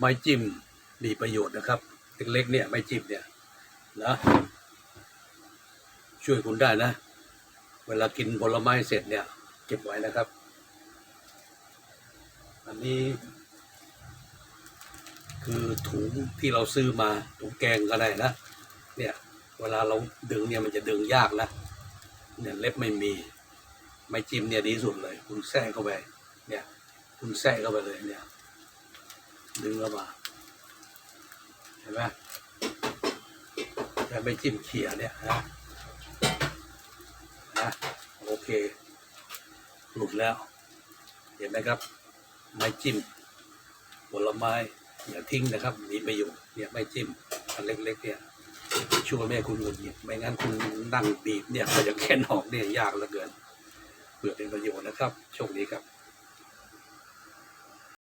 ไม้จิ้มมีประโยชน์นะครับเล็กๆเนี่ยไม้จิ้มเนี่ยนะช่วยคุณได้นะ เวลากินผลไม้เสร็จเนี่ย เก็บไว้นะครับ อันนี้คือถุงที่เราซื้อมาถุงแกงก็ได้นะ เนี่ยเวลาเราดึงเนี่ยมันจะดึงยากนะเนี่ยเล็บไม่มี ไม้จิ้มเนี่ยดีสุดเลย คุณแทรกเข้าไป เนี่ย คุณแทรกเข้าไปเลยเนี่ย ดึงเข้ามาเห็นไหมแต่ไม่จิ้มเขี่ยเนี่ยนะนะโอเค หลุดแล้ว เห็นไหมครับ ไม้จิ้มผลไม้อย่าทิ้งนะครับ มีประโยชน์เนี่ยไม่จิ้มอันเล็ก ๆ เนี่ยช่วยไม่คุณหงุดหงิดไม่งั้นคุณนั่งบีบเนี่ยมันจะแค่นออกเนี่ยยากเหลือเกินเพื่อเป็นประโยชน์นะครับ โชคดีครับ